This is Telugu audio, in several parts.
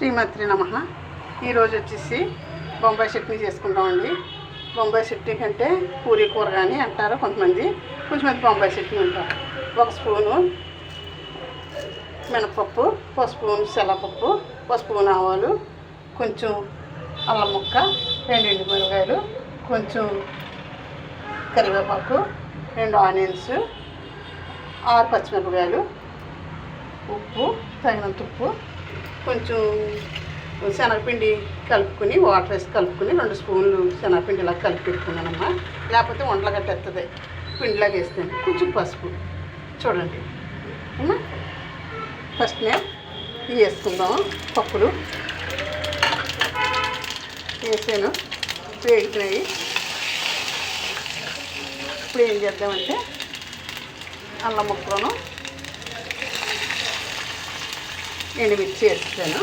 శ్రీమతి నమ. ఈరోజు వచ్చేసి బొంబాయి చట్నీ చేసుకుంటామండి. బొంబాయి చట్నీ కంటే పూరి కూర కానీ అంటారు కొంతమంది. కొంతమంది బొంబాయి చట్నీ ఉంటారు ఒక స్పూను మినపప్పు ఒక స్పూను శనగపప్పు ఒక స్పూన్ ఆవాలు కొంచెం అల్లం ముక్క రెండు ఎండు మిరపకాయలు కొంచెం కరివేపాకు రెండు ఆనియన్స్ ఆరు పచ్చిమిరపకాయలు ఉప్పు తగినంత ఉప్పు కొంచెం శనగపిండి కలుపుకుని వాటర్ వేసి కలుపుకుని రెండు స్పూన్లు శనగపిండి ఇలా కలిపి పెట్టుకున్నానమ్మా. లేకపోతే వంటలు కట్టేస్తుంది పిండిలాగా వేస్తాను కొంచెం పసుపు. చూడండి. అమ్మా. ఫస్ట్నే ఇవి వేసుకుందాం. పప్పులు. వేసాను. వేగుతున్నాయి ఇప్పుడు ఏం చేద్దామంటే అల్లం ముక్కలను నేను ఎండుమిర్చి వేస్తాను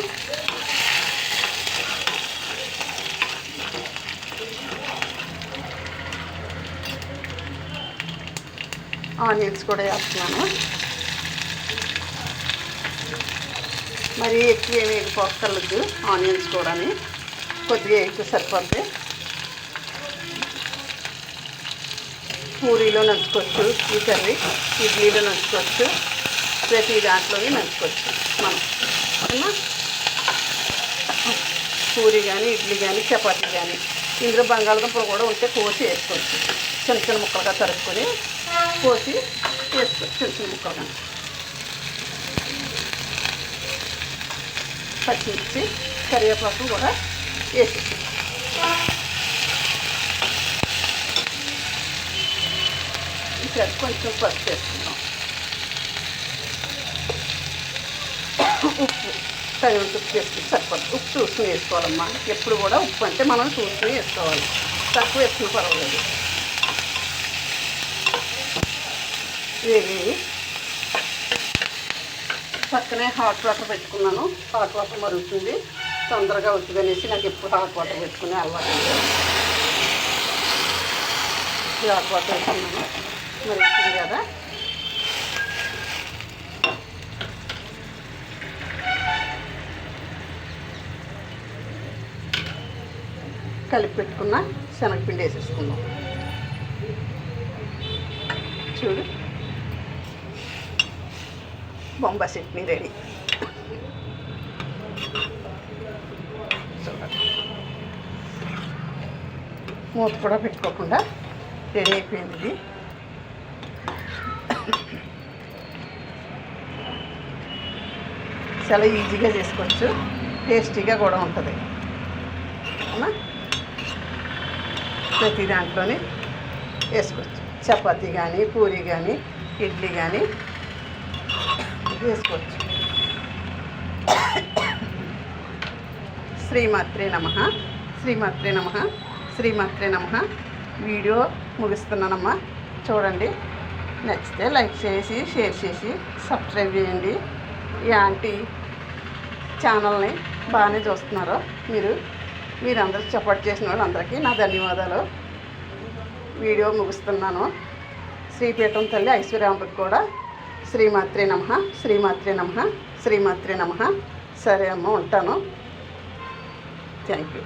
ఆనియన్స్ కూడా వేస్తున్నాను. మరి ఎక్కువ ఏమి వేగిపోక్కర్లేదు ఆనియన్స్ కూడా కొద్దిగా ఎక్కువ సరిపోద్ది. పూరీలో నంచుకోవచ్చు ఈ కర్రీ ఇడ్లీలో నంచుకోవచ్చు. ప్రతి దాంట్లోనే నంచుకోవచ్చు మనం అవునా పూరి కానీ ఇడ్లీ కానీ చపాతీ కానీ ఇందులో బంగాళదుంపలు కూడా ఉంటే కోసి వేసుకోవచ్చు. చిన్న చిన్న ముక్కలుగా తరుపుకొని కోసి వేసుకోవచ్చు చిన్న చిన్న ముక్కలుగా. పచ్చిమిర్చి కరివేపాకు కూడా వేసి ఇక్కడ కొంచెం పసుపు వేసుకుందాం. ఉప్పు. తగినంత ఉప్పు వేసుకుని సరిపడుతుంది ఉప్పు చూసుకుని వేసుకోవాలమ్మా ఎప్పుడు కూడా ఉప్పు అంటే మనం చూసుకుని వేసుకోవాలి. తక్కువ వేసుకుని పర్వాలేదు. వేగి పక్కనే హాట్ వాటర్ పెట్టుకున్నాను. హాట్ వాటర్ మరుగుతుంది. తొందరగా అవుతుంది అనేసి నాకు ఎప్పుడు హాట్ వాటర్ పెట్టుకునే అలవాటు హాట్ వాటర్ వేసుకున్నాను. మరి కలిపి పెట్టుకున్న శనగపిండి వేసేసుకుందాం. చూడు. బొంబ చట్నీ రెడీ. మూత కూడా పెట్టుకోకుండా రెడీ అయిపోయింది ఇది. చాలా ఈజీగా చేసుకోవచ్చు. టేస్టీగా కూడా ఉంటుంది. అవునా? ప్రతి దాంట్లోనే వేసుకోవచ్చు. చపాతీ కానీ పూరి కానీ ఇడ్లీ కానీ వేసుకోవచ్చు. శ్రీమాత్రే నమ. శ్రీమాత్రే నమ. శ్రీమాత్రే నమ. వీడియో ముగిస్తున్నానమ్మా. చూడండి. నచ్చితే లైక్ చేసి షేర్ చేసి సబ్స్క్రైబ్ చేయండి. ఈ ఆంటీ ఛానల్ని బాగానే చూస్తున్నారో మీరు. మీరందరూ సపోర్ట్ చేసిన వాళ్ళందరికీ నా ధన్యవాదాలు. వీడియో ముగిస్తున్నాను. శ్రీపీఠం తల్లి ఐశ్వర్యాంబకి కూడా శ్రీమాత్రి నమ శ్రీమాత్రి నమ శ్రీమాత్రి నమ. సరే అమ్మ ఉంటాను. Thank you